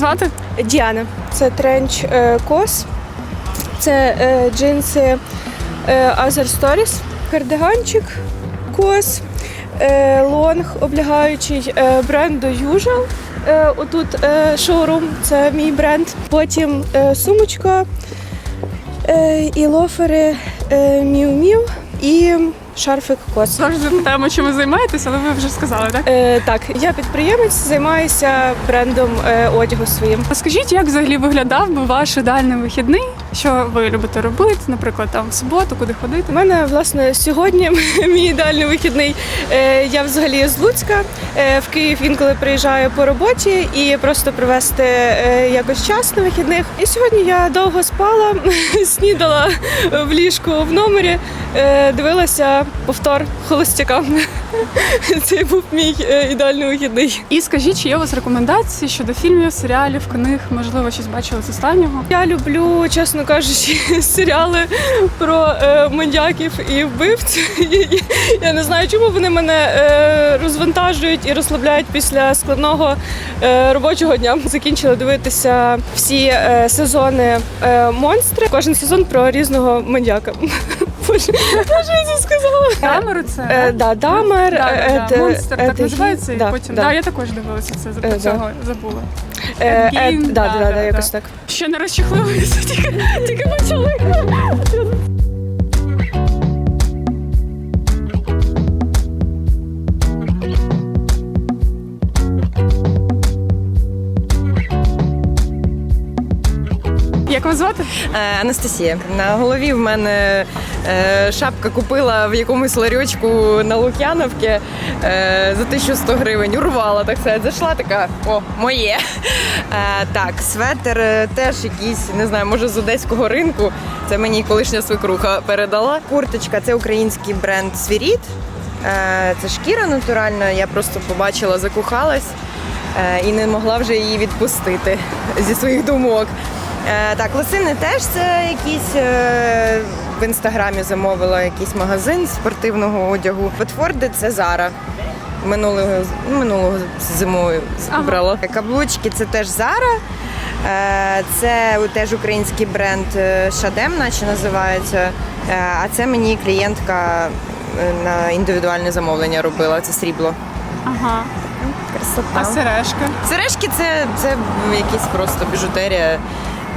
Звати? Діана. Це тренч е, кос, це е, джинси е, Other Stories, кардиганчик кос, е, лонг облягаючий е, бренду Usual. Е, отут е, шоурум, це мій бренд. Потім е, сумочка е, і лофери е, Miu Miu і шарфик кос. Завжди запитаємо, чим ви займаєтесь, але ви вже сказали, так? Е, так, я підприємець, займаюся брендом е, одягу своїм. Розкажіть, як взагалі виглядав би ваш ідеальний вихідний? Що ви любите робити, наприклад, там в суботу, куди ходити? У мене власне сьогодні мій ідеальний вихідний. Е, Я взагалі з Луцька е, в Київ інколи приїжджаю по роботі і просто провести е, якось час на вихідних. І сьогодні я довго спала, снідала в ліжку в номері, е, дивилася повтор холостяка. Це був мій е, ідеальний вихідний. І скажіть, чи є у вас рекомендації щодо фільмів, серіалів, книг, можливо, щось бачили з останнього? Я люблю, чесно кажучи, серіали про е, маньяків і вбивць. І Я не знаю, чому вони мене е, розвантажують і розслабляють після складного робочого дня. Закінчила дивитися всі сезони монстри. Кожен сезон про різного маньяка. Боже, я це сказала? Камеру це Е, да, Дамер, Да, да, е, да. е, монстр е, так називається, і да, потім да. да. я також дивилася це да. цього забула. Е, е, да, да, да, да, якось так. Ще не розчехливися, тільки, тільки почали. Як вас звати? Е, Анастасія. На голові в мене е, шапка купила в якомусь ларьочку на Лук'яновці е, за 1100 гривень. Урвала так сказати. Зайшла така, о, моє. Е, так, светер е, теж якийсь, не знаю, може з одеського ринку. Це мені колишня свекруха передала. Курточка це український бренд Свіріт. Е, це шкіра натуральна. Я просто побачила, закохалась е, і не могла вже її відпустити зі своїх думок. Е, так, лосини теж це якісь е, в інстаграмі замовила якийсь магазин спортивного одягу. Бетфорди це Зара. Минулого, ну, минулого зимою Ага. Каблучки це теж Зара. Е, Це теж український бренд Шадем, наче називається. А це мені клієнтка на індивідуальне замовлення робила. Це срібло. Ага. Красота. А сережка? Сережки це, це якісь просто біжутерія.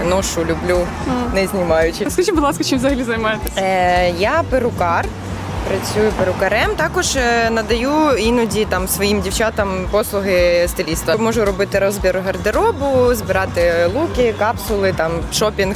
Ношу, люблю, не знімаючи. Скажіть, будь ласка, чим взагалі займаєтесь? Е, я перукар, працюю перукарем. Також е, надаю іноді там своїм дівчатам послуги стиліста. Можу робити розбір гардеробу, збирати луки, капсули, там шопінг.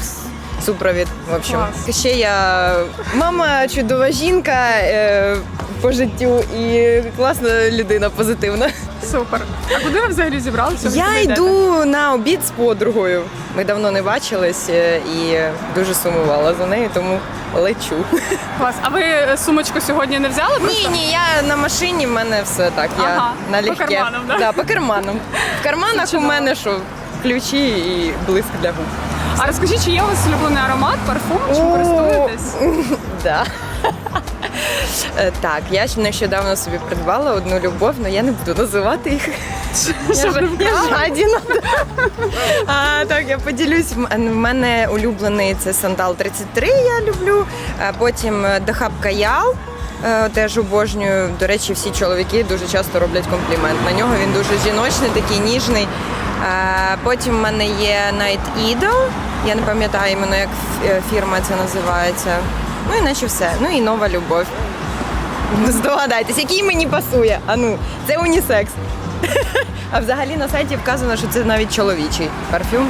Супровід, в общем. Клас. Ще я мама, чудова жінка е, по життю і класна людина, позитивна. Супер. А куди ви взагалі зібралися? Я йду на обід з подругою. Ми давно не бачились е, і дуже сумувала за нею, тому лечу. Клас. А ви сумочку сьогодні не взяли? Ні, ні, я на машині, в мене все так. Я Ага, на по карманам, да? Да, по карманам. В карманах у мене що? Ключі і блиск для губ. А розкажіть, чи є у вас улюблений аромат, парфум, чим користуєтесь? Да. Е, Так, я ж нещодавно собі придбала одну любов, але я не буду називати їх. Я, ж- я жадіна. А, так, я поділюсь. В мене улюблений це сандал 33, я люблю. А потім е, Дахаб Каял. е, Теж обожнюю. До речі, всі чоловіки дуже часто роблять комплімент. На нього він дуже жіночний, такий ніжний. Е, Потім в мене є Night Idol. Я не пам'ятаю іменно, як е, фірма це називається. Ну і наче все. Ну і нова любов. Здогадайтесь, який мені пасує. А ну, це унісекс. А взагалі на сайті вказано, що це навіть чоловічий парфюм.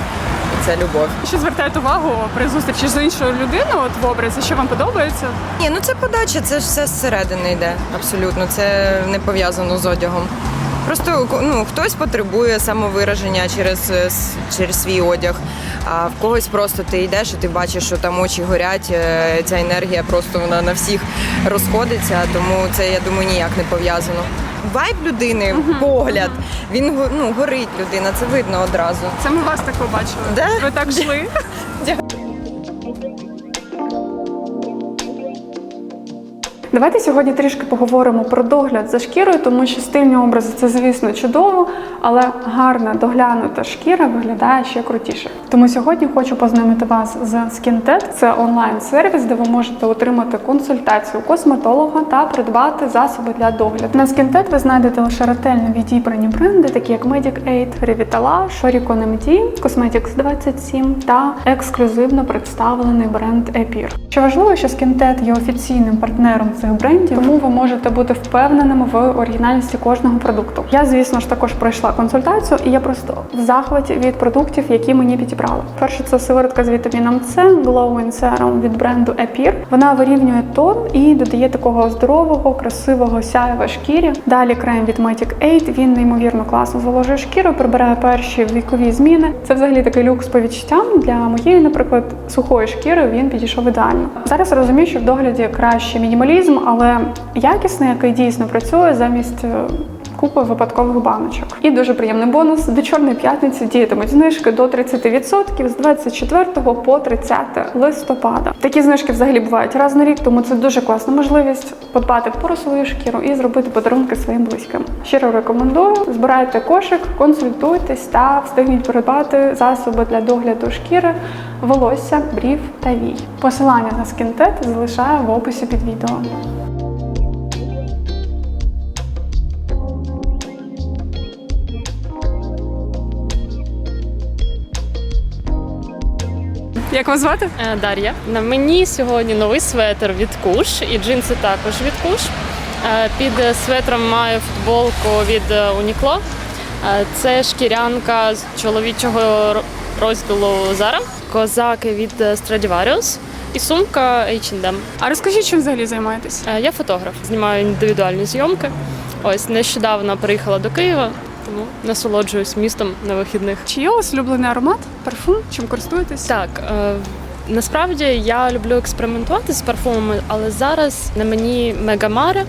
Це любов. Що звертаєте увагу при зустрічі з іншою людиною от в образі, що вам подобається? Ні, ну це подача, це ж все зсередини йде. Абсолютно. Це не пов'язано з одягом. Просто ну, хтось потребує самовираження через, е, через свій одяг, а в когось просто ти йдеш і ти бачиш, що там очі горять, е, ця енергія просто вона на всіх розходиться, тому це, я думаю, ніяк не пов'язано. Вайб людини, погляд, він ну, горить людина, це видно одразу. Це ми вас так побачили. Да? Ви так йшли. Давайте сьогодні трішки поговоримо про догляд за шкірою, тому що стильні образи це, звісно, чудово, але гарна доглянута шкіра виглядає ще крутіше. Тому сьогодні хочу познайомити вас з SkinTet. Це онлайн-сервіс, де ви можете отримати консультацію косметолога та придбати засоби для догляду. На SkinTet ви знайдете лише ретельно відібрані бренди, такі як Medic Aid, Revitala, Shoricon MD, Cosmetics 27 та ексклюзивно представлений бренд Epir. Що важливо, що SkinTet є офіційним партнером цих брендів, тому ви можете бути впевненими в оригінальності кожного продукту. Я, звісно ж, також пройшла консультацію, і я просто в захваті від продуктів, які мені підібрали. Перше, це сиворотка з вітаміном С Glowing Serum від бренду Epir. Вона вирівнює тон і додає такого здорового, красивого сяєва шкірі. Далі крем від Matic 8, Він неймовірно класно зволожує шкіру, прибирає перші вікові зміни. Це взагалі такий люкс по відчуттям. Для моєї, наприклад, сухої шкіри він підійшов ідеально. Зараз розумію, що в догляді краще мінімалізм, але якісний, який дійсно працює замість. Купи випадкових баночок. І дуже приємний бонус. До Чорної п'ятниці діятимуть знижки до 30% з 24 по 30 листопада. Такі знижки взагалі бувають раз на рік, тому це дуже класна можливість подбати про свою шкіру і зробити подарунки своїм близьким. Щиро рекомендую. Збирайте кошик, консультуйтесь та встигніть придбати засоби для догляду шкіри, волосся, брів та вій. Посилання на скінтет залишаю в описі під відео. Як вас звати? Е, Дар'я. На мені сьогодні новий светр від Куш і джинси також від Куш. Е, Під светром маю футболку від Uniqlo. Е, Це шкірянка з чоловічого розділу Zara, козаки від Stradivarius і сумка H&M. А розкажіть, чим взагалі займаєтесь? Я фотограф, знімаю індивідуальні зйомки. Ось нещодавно приїхала до Києва, тому насолоджуюсь містом на вихідних. Чи є у вас улюблений аромат, парфум? Чим користуєтесь? Так, е, насправді я люблю експериментувати з парфумами, але зараз на мені Мегамаре.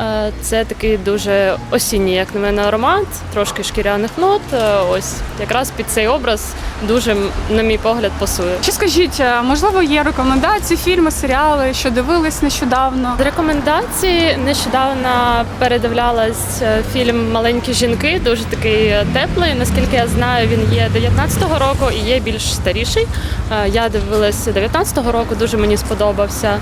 Е, Це такий дуже осінній, як на мене, аромат, трошки шкіряних нот. Е, Ось якраз під цей образ дуже, на мій погляд, пасує. Чи скажіть, е, можливо, є рекомендації, фільми, серіали, що дивились нещодавно? З рекомендацій нещодавно передивлялась фільм Маленькі жінки, дуже такий теплий. Наскільки я знаю, він є 19-го року і є більш старіший. Я дивилась 19-го року, дуже мені сподобався.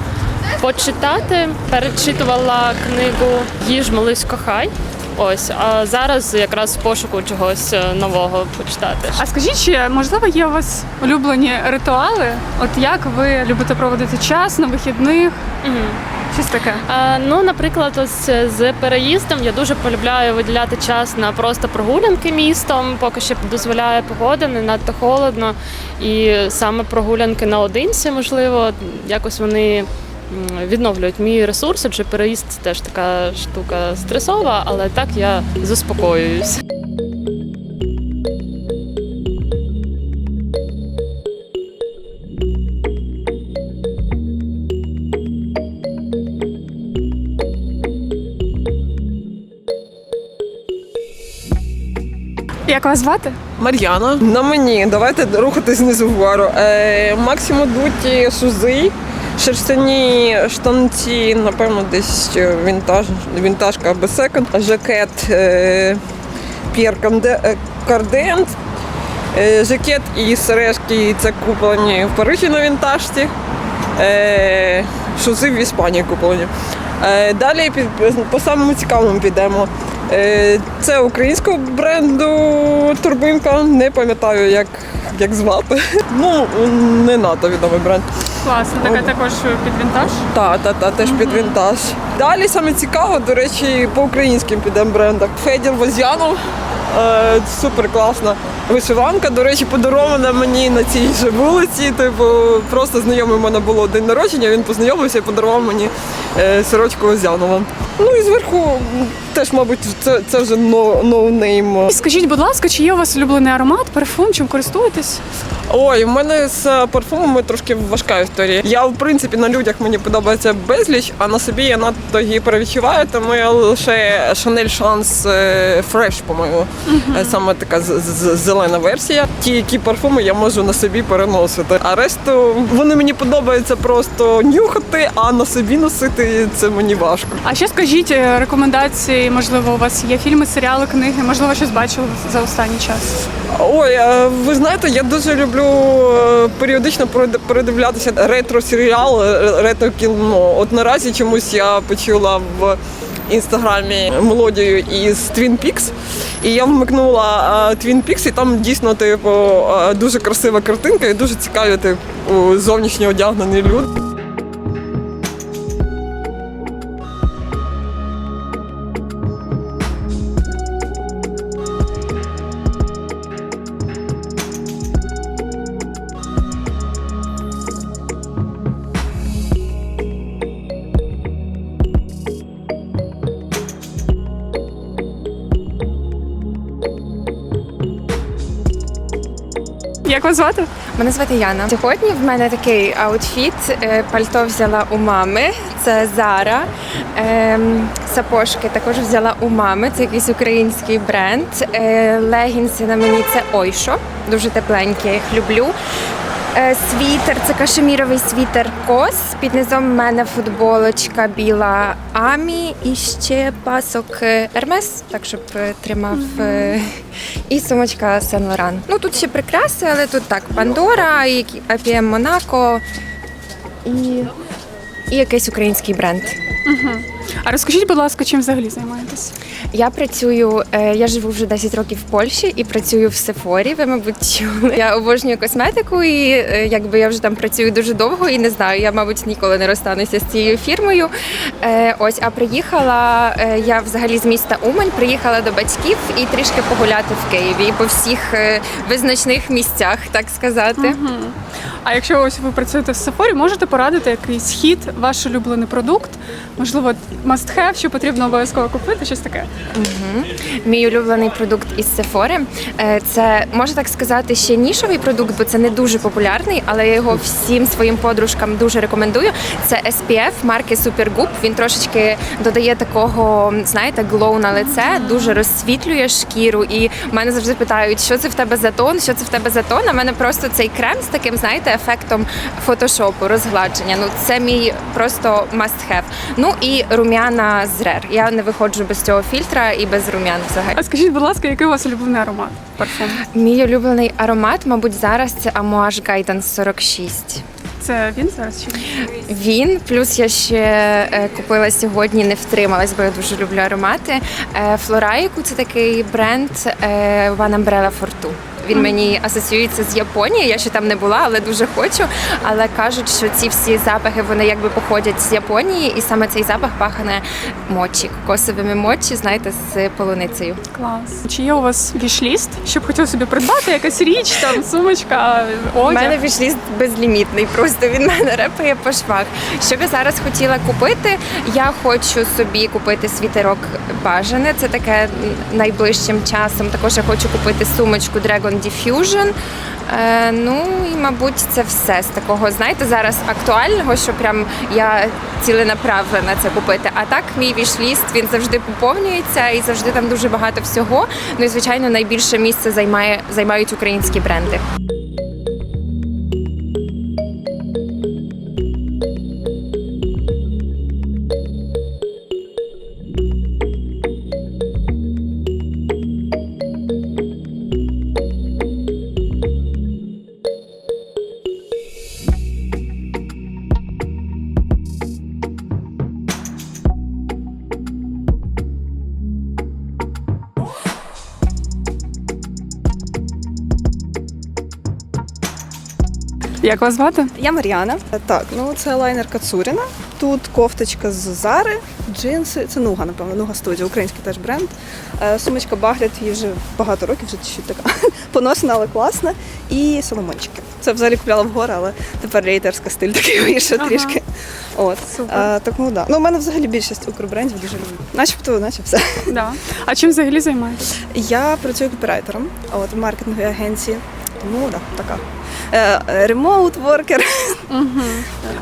Почитати перечитувала книгу Їж молись кохай. Ось, а зараз якраз в пошуку чогось е, нового почитати. А скажіть, чи можливо є у вас улюблені ритуали? От як ви любите проводити час на вихідних? Мгм. Щось таке. А, ну, наприклад, ось з переїздом я дуже полюбляю виділяти час на просто прогулянки містом, поки що дозволяє погода, не надто холодно. І саме прогулянки наодинці, можливо, якось вони відновлюють мій ресурс, адже переїзд це теж така штука стресова, але так я заспокоююсь. Як вас звати? Мар'яна. На мені. Давайте рухатись знизу вгору. Е, Максимо дуті шузи, шерстяні штанці, напевно, десь е, вінтаж, вінтажка або секонд, жакет е, П'єр е, Карден, е, жакет і сережки це куплені в Парижі на вінтажці. Шузи в Іспанії куплені. Далі по самому цікавому підемо. Це українського бренду Турбинка. Не пам'ятаю, як, як звати. Ну, не надто відомий бренд. Класно, така також під вінтаж. Та, та, та, теж під вінтаж. Далі саме цікаво, до речі, по українським підемо брендам. Федір Возянов. Е, супер класна вишиванка. До речі, подарована мені на цій же вулиці. Типу, просто знайомий у мене було день народження. Він познайомився і подарував мені е, сорочку Озянова. Ну і зверху теж, мабуть, це, це вже no, no. Скажіть, будь ласка, чи є у вас улюблений аромат, парфум, чим користуєтесь? Ой, у мене з парфумами трошки важка історія. Я в принципі на людях мені подобається безліч, а на собі я надто її перевідчуваю, тому я лише Chance е, Fresh, по-моєму, Е, Саме така зелена версія. Ті, які парфуми я можу на собі переносити. А решту вони мені подобаються просто нюхати, а на собі носити це мені важко. А ще скажіть е, рекомендації, можливо, у вас є фільми, серіали, книги, можливо, щось бачили за останній час. Ой, е, ви знаєте, я дуже люблю е, періодично перед- передивлятися ретро-серіал, е, ретро-кіно. От наразі чомусь я почула в інстаграмі мелодію із Twin Peaks, і я вмикнула е, Twin Peaks, і там дійсно типу е, дуже красива картинка і дуже цікаві типу зовнішньо одягнені люди. Вас звати? Мене звати Яна. Сьогодні в мене такий аутфіт. Е, Пальто взяла у мами. Це Зара. Ем, Сапожки також взяла у мами. Це якийсь український бренд. Е, Легінси на мені це Ойшо. Дуже тепленькі, я їх люблю. Е, Світер, це кашеміровий світер Кос. Під низом в мене футболочка біла Амі і ще пасок е, Ермес, так щоб е, тримав. І сумочка Сен Лоран. Ну тут ще прикраси, але тут так Пандора, і APM Монако і, і якийсь український бренд. А розкажіть, будь ласка, чим взагалі займаєтесь? Я працюю, е, я живу вже 10 років в Польщі і працюю в Сефорі. Ви, мабуть, чули. Я обожнюю косметику, і е, якби я вже там працюю дуже довго і не знаю, я, мабуть, ніколи не розстануся з цією фірмою. Е, Ось, а приїхала е, я взагалі з міста Умань, приїхала до батьків і трішки погуляти в Києві по всіх е, визначних місцях, так сказати. А якщо ось ви працюєте в Сафорі, можете порадити якийсь хід, ваш улюблений продукт, можливо, must have, що потрібно обов'язково купити, щось таке. Мій улюблений продукт із е, – це можна так сказати ще нішовий продукт, бо це не дуже популярний, але я його всім своїм подружкам дуже рекомендую. Це SPF марки Supergoop. Він трошечки додає такого, знаєте, глоу на лице, дуже розсвітлює шкіру. І в мене завжди питають, що це в тебе за тон, що це в тебе за тон. А в мене просто цей крем з таким, знаєте, ефектом фотошопу, розгладження. Ну це мій просто must have. Ну і рум'яна з Rare. Я не виходжу без цього фільтра і без рум'ян взагалі. А скажіть, будь ласка, який у вас улюблений аромат парфум? Мій улюблений аромат, мабуть, зараз це Amouage Guidance 46. Це він зараз чи ні? Він плюс я ще е, купила сьогодні, не втрималась, бо я дуже люблю аромати. Е, Флорайку це такий бренд е, One Umbrella for Two. Він мені асоціюється з Японією. Я ще там не була, але дуже хочу. Але кажуть, що ці всі запахи вони якби походять з Японії, і саме цей запах пахне мочі, кокосовими мочі, знаєте, з полуницею. Клас. Чи є у вас вішліст, щоб хотів собі придбати якась річ, там сумочка, У мене вішліст безлімітний, просто він мене репає по швах. Що б я зараз хотіла купити? Я хочу собі купити світерок бажане. Це таке найближчим часом. Також я хочу купити сумочку Dragon Diffusion. Е, ну і мабуть це все з такого, знаєте, зараз актуального, що прям я ціленаправлена це купити. А так, мій вішліст він завжди поповнюється і завжди там дуже багато всього. Ну і звичайно, найбільше місце займає займають українські бренди. Як вас звати? Я Мар'яна. Так, ну це лайнер Кацуріна. Тут кофточка з Зари, джинси. Це Нуга, напевно, Нуга студія, український теж бренд. Е, Сумочка Баглет, їй вже багато років, вже чуть така поношена, але класна. І соломончики. Це взагалі купляла в гори, але тепер рейтерська стиль такий вийшов Ага. трішки. От. Супер. Е, тому да. Ну, у мене взагалі більшість укрбрендів дуже люблю. Начебто, наче все. Да. А чим взагалі займаєтесь? Я працюю копірайтером от, в маркетинговій агенції. Тому да, така е, ремоут воркер.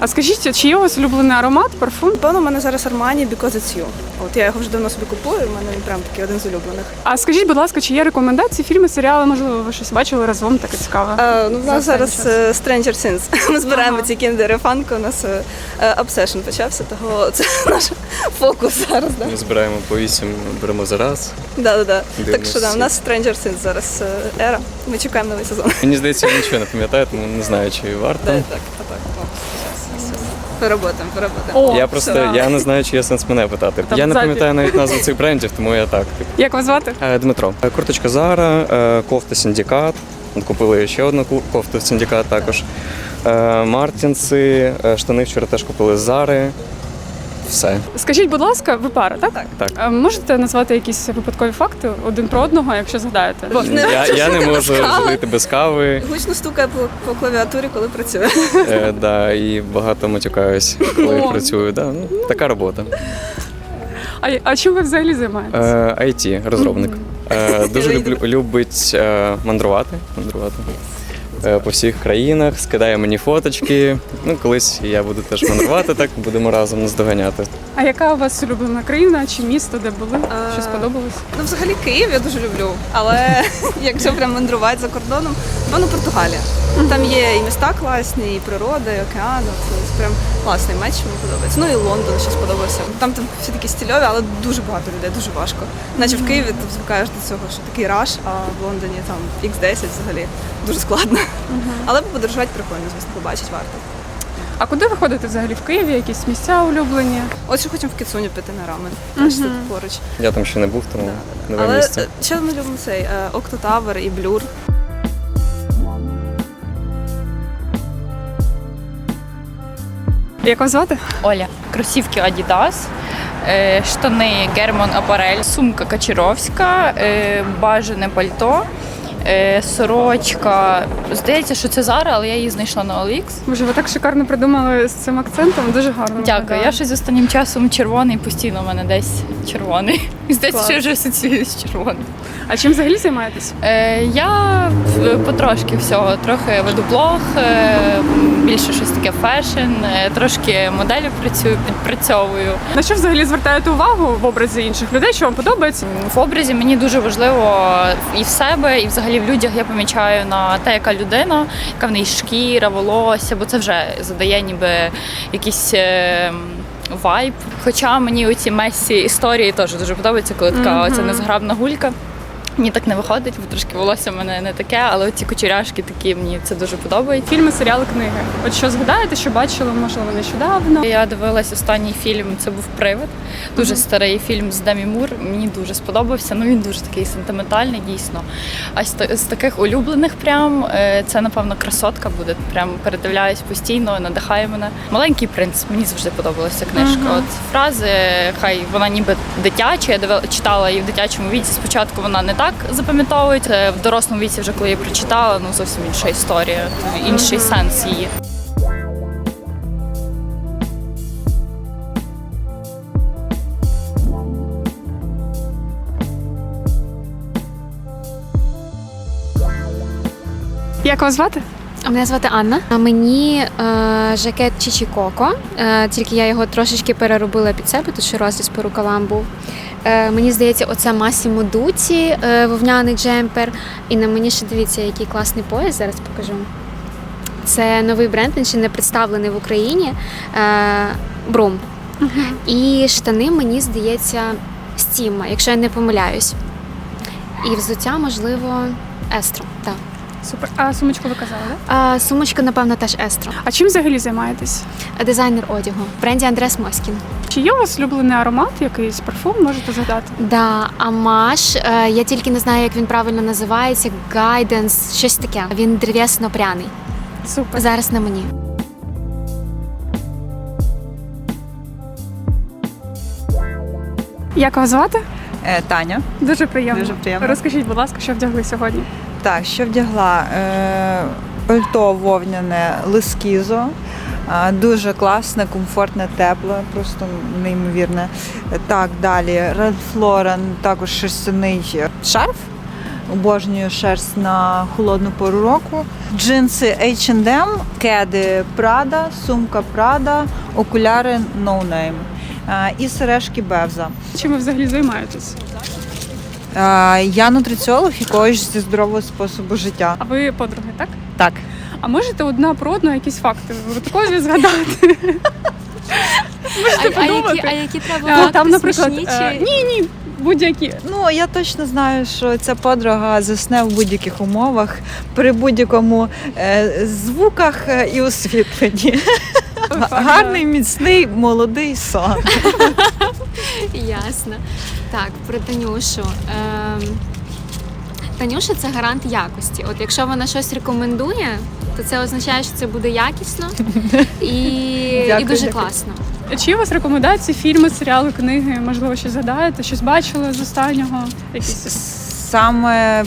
А скажіть, чи є у вас улюблений аромат, парфум? Напевно, у мене зараз Armani Because It's You. От я його вже давно собі купую, у мене він прям такий один з улюблених. А скажіть, будь ласка, чи є рекомендації, фільми, серіали, можливо, ви щось бачили разом, таке цікаве? Е, ну, За нас зараз е, Stranger Things. Ми збираємо Ага. ці кіндери фанки, у нас е, е, почався, того це наш фокус зараз. Да? Ми збираємо по вісім, беремо за раз. Да, да, да. Так що да, у нас Stranger Things зараз ера. Ми чекаємо новий сезон. Мені здається, я нічого не пам'ятаю, тому не знаю, чи варто. Да, так, так. Щас. Поработаємо, поработаємо. О, Я просто все. я не знаю, чи є сенс мене питати. Там я не ззаді. пам'ятаю навіть назву цих брендів, тому я так. Типу. Як вас звати? Е, Дмитро. Е, Курточка Зара, е, кофта Синдикат. От Купили ще одну ку- кофту Синдикат також. Е, Мартінси, е, штани вчора теж купили з Зари. Все. Скажіть, будь ласка, ви пара, так? Так. Так. А Можете назвати якісь випадкові факти один про одного, якщо згадаєте? Бо Не Я, я не можу жити без кави. Гучно стукає по, по клавіатурі, коли працює. Е, да, і багато матюкаюсь, коли О. працюю. Да, ну, така робота. а, а чим ви взагалі займаєтесь? Е, IT, розробник. Е, дуже люблю, любить е, мандрувати. мандрувати. Е, по всіх країнах, скидає мені фоточки. Ну, колись я буду теж мандрувати, так будемо разом наздоганяти. А яка у вас улюблена країна чи місто, де були? А, Що сподобалось? Ну, взагалі Київ я дуже люблю, але якщо прям мандрувати за кордоном, воно Португалія. Там є і міста класні, і природа, і океан. Це прям класний меч, мені подобається. Ну і Лондон ще сподобався. Там там всі такі стильові, але дуже багато людей, дуже важко. Наче в Києві ти звикаєш до цього, що такий раш, а в Лондоні там X10 взагалі дуже складно. Але подорожувати прикольно, звісно, побачить варто. А куди ви ходите взагалі в Києві? Якісь місця улюблені? От ще хочемо в Кіцуню піти на рамен. Теж тут поруч. Я там ще не був, тому нове Але місце. е, ще ми любимо цей е, Октотавер і Блюр. Як вас звати? Оля. Кросівки Adidas, е, штани Герман Апарель, сумка Качаровська, е, бажане пальто, е, сорочка. Здається, що це Зара, але я її знайшла на OLX. Боже, ви так шикарно придумали з цим акцентом. Дуже гарно. Дякую. Я щось останнім часом червоний, постійно в мене десь червоний. Здається, що я вже асоціюю з червоним. А чим взагалі займаєтесь? Е, я потрошки всього, трохи веду блог, е, більше щось таке фешн, е, трошки моделі працюю, підпрацьовую. На що взагалі звертаєте увагу в образі інших людей? Що вам подобається? В образі мені дуже важливо і в себе, і взагалі в людях я помічаю на те, яка людина, яка в неї шкіра, волосся, бо це вже задає ніби якийсь. е, Вайб. Хоча мені оці месі історії теж дуже подобаються, коли така Мгм. оця незграбна гулька. Мені так не виходить, бо трошки волосся в мене не таке, але ці кучеряшки такі мені це дуже подобається. Фільми, серіали, книги. От що згадаєте, що бачили, можливо, нещодавно? Я дивилась останній фільм. Це був привид. Дуже старий фільм з Демі Мур. Мені дуже сподобався. Ну він дуже такий сентиментальний, дійсно. А з, таких улюблених, прям е, це напевно красотка буде. Прям передивляюсь постійно, надихає мене. Маленький принц. Мені завжди подобалася книжка. Мгм. От фрази, хай вона ніби дитяча. Я читала її в дитячому віці. Спочатку вона не так запам'ятовується. В дорослому віці, вже коли я прочитала, ну зовсім інша історія, інший сенс її. Як вас звати? Мене звати Анна. А Мені е, жакет Чічі Коко, е, тільки я його трошечки переробила під себе, тут ще розріз по рукавам був. Е, мені здається, оце Масімо Дуці, е, вовняний джемпер. І на мені ще дивіться, який класний пояс, зараз покажу. Це новий бренд, він ще не представлений в Україні. Е, Брум. І штани, мені здається, Стіма, якщо я не помиляюсь. І взуття, можливо, Естро. Так. Супер. А сумочку ви казали, да? А, сумочка, напевно, теж Естро. А чим взагалі займаєтесь? Дизайнер одягу в бренді Андрес Москін. Чи є у вас улюблений аромат, якийсь парфум, можете згадати? Да, Амаш. е, Я тільки не знаю, як він правильно називається. Гайденс, щось таке. Він древесно-пряний. Супер. Зараз на мені. Як вас звати? Е, Таня. Дуже приємно. Дуже приємно. Розкажіть, будь ласка, що вдягли сьогодні? Так, що вдягла? Е, Пальто вовняне лискізо. Дуже класне, комфортне, тепле, просто неймовірне. Так, далі. Red Floren, також шерстяний шарф. Обожнюю шерсть на холодну пору року. Джинси H&M, кеди Prada, сумка Prada, окуляри No Name і сережки Бевза. Чим ви взагалі займаєтесь? Е, Я нутриціолог і коуч зі здорового способу життя. А ви подруги, так? Так. А можете одна про одну якісь факти випадкові згадати? А, а, які, подумати. а які треба Там, наприклад, е, чи- ні, ні, будь-які. Ну я точно знаю, що ця подруга засне в будь-яких умовах, при будь-якому е, звуках е, і освітленні. Гарний, міцний, молодий сон. Ясно. Так, про Танюшу. Ем, Танюша це гарант якості. От якщо вона щось рекомендує, то це означає, що це буде якісно і, і дуже дякую. класно. Чи у вас рекомендації, фільми, серіали, книги? Можливо, щось згадаєте, щось бачили з останнього? Якісь Саме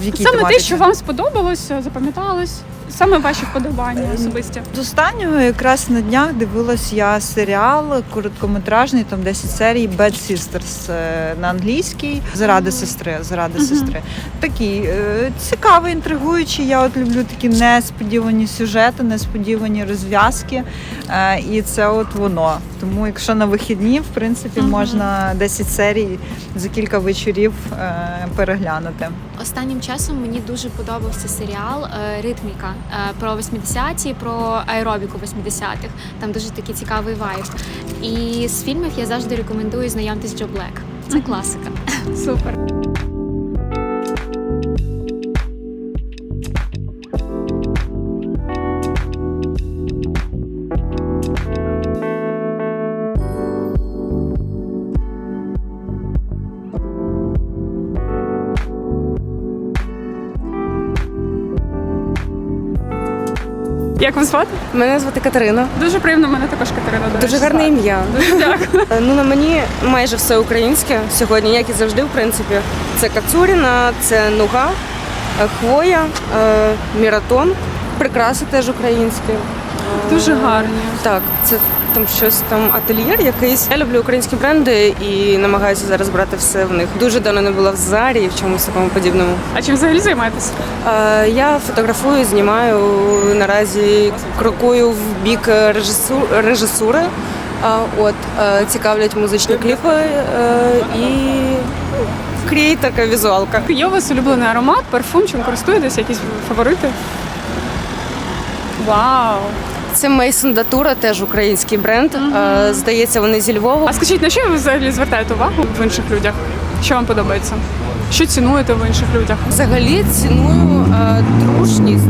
в якій саме те, що вам сподобалося, запам'яталось, саме ваші вподобання особисті. З останнього якраз на днях дивилась я серіал короткометражний, там 10 серій Bad Sisters е, на англійській. Заради сестри. Заради сестри. Такий е, цікавий, інтригуючий. Я от люблю такі несподівані сюжети, несподівані розв'язки. Е, І це от воно. Тому, якщо на вихідні, в принципі, можна 10 серій за кілька вечорів переглянути. Останнім часом мені дуже подобався серіал Ритміка про 80-ті, про аеробіку 80-х. Там дуже такий цікавий вайб. І з фільмів я завжди рекомендую знайомтесь Джо Блек. Це класика. Супер. Як вас звати? Мене звати Катерина. Дуже приємно, мене також Катерина. до Дуже речі, гарне звати. ім'я. Дуже дякую. Ну на мені майже все українське сьогодні, як і завжди, в принципі. Це кацуріна, це нуга, е, хвоя, е, міратон, прикраси теж українські. Е, Дуже гарні. Так, це там щось там ательєр якийсь. Я люблю українські бренди і намагаюся зараз брати все в них. Дуже давно не була в зарі і в чомусь такому подібному. А чим взагалі займаєтесь? Е, Я фотографую, знімаю наразі крокую в бік режису- режисури. А, От цікавлять музичні кліпи е, і креаторка, візуалка. Є у вас улюблений аромат, парфум, чим користуєтесь, якісь фаворити? Вау! Це Mason Datura, теж український бренд. Е, Здається, вони зі Львова. А скажіть, на що ви взагалі звертаєте увагу в інших людях? Що вам подобається? Що цінуєте в інших людях? Взагалі ціную е, дружність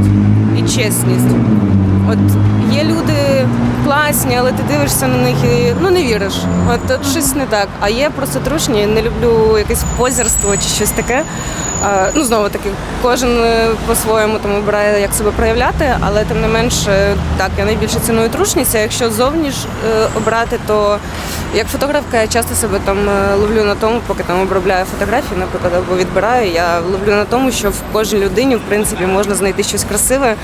і чесність. От є люди класні, але ти дивишся на них і ну не віриш. От, от щось не так. А є просто дружні, не люблю якесь позірство чи щось таке. Ну знову таки, кожен е, по-своєму там обирає, як себе проявляти, але тим не менш, е, так я найбільше ціную дружність. А якщо зовні ж е, обрати, то як фотографка я часто себе там ловлю на тому, поки там обробляю фотографії, наприклад, або відбираю. Я ловлю на тому, що в кожній людині в принципі можна знайти щось красиве.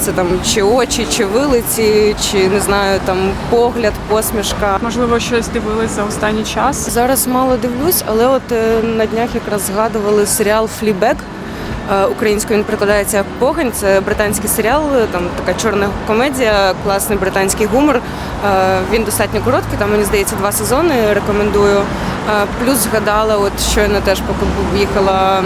Це там чи очі, чи вилиці, чи не знаю, там погляд, посмішка. Можливо, щось дивились за останній час. Зараз мало дивлюсь, але от на днях якраз згадували серіал Флібек. Е, Українською він прикладається погань. Це британський серіал, е, там така чорна комедія, класний британський гумор. Е, Він достатньо короткий, там мені здається два сезони. Рекомендую. Е, Плюс згадала, от щойно теж поки їхала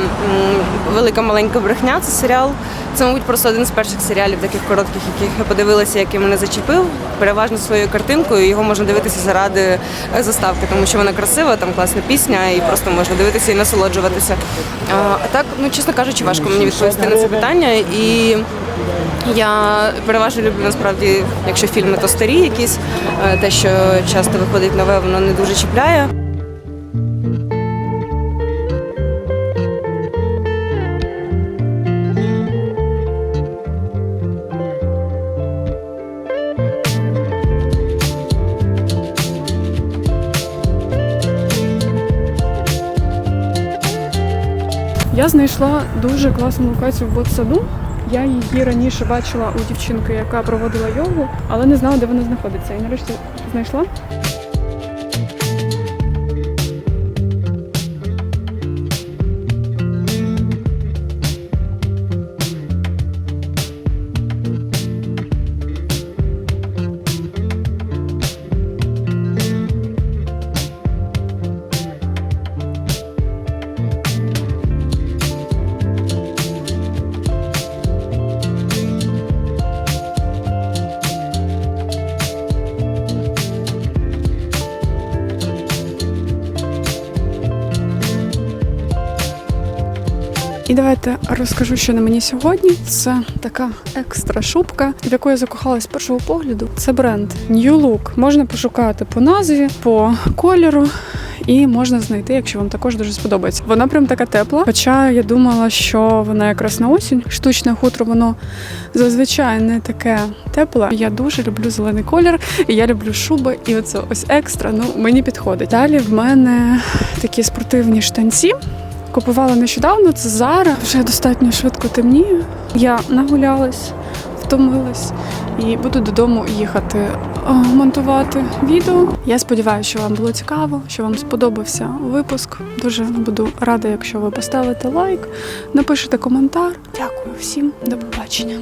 велика маленька брехня. Це серіал. Це, мабуть, просто один з перших серіалів, таких коротких, яких я подивилася, який мене зачепив. Переважно своєю картинкою. Його можна дивитися заради е, заставки, тому що вона красива, там класна пісня, і просто можна дивитися і насолоджуватися. А, а так, ну чесно кажучи, важко мені відповісти на це питання. І я переважно люблю насправді, якщо фільми, то старі якісь. Е, Те, що часто виходить нове, воно не дуже чіпляє. Я знайшла дуже класну локацію в ботсаду. Я її раніше бачила у дівчинки, яка проводила йогу, але не знала, де вона знаходиться. І нарешті знайшла. Давайте розкажу, що на мені сьогодні. Це така екстра шубка, в яку я закохалась з першого погляду. Це бренд New Look. Можна пошукати по назві, по кольору. І можна знайти, якщо вам також дуже сподобається. Вона прям така тепла. Хоча я думала, що вона якраз на осінь. Штучне хутро, воно зазвичай не таке тепле. Я дуже люблю зелений колір, і я люблю шуби, і оце ось екстра. Ну мені підходить. Далі в мене такі спортивні штанці. Купувала нещодавно, це Зара. Вже достатньо швидко темніє. Я нагулялась, втомилась і буду додому їхати е, монтувати відео. Я сподіваюся, що вам було цікаво, що вам сподобався випуск. Дуже буду рада, якщо ви поставите лайк, напишете коментар. Дякую всім, до побачення.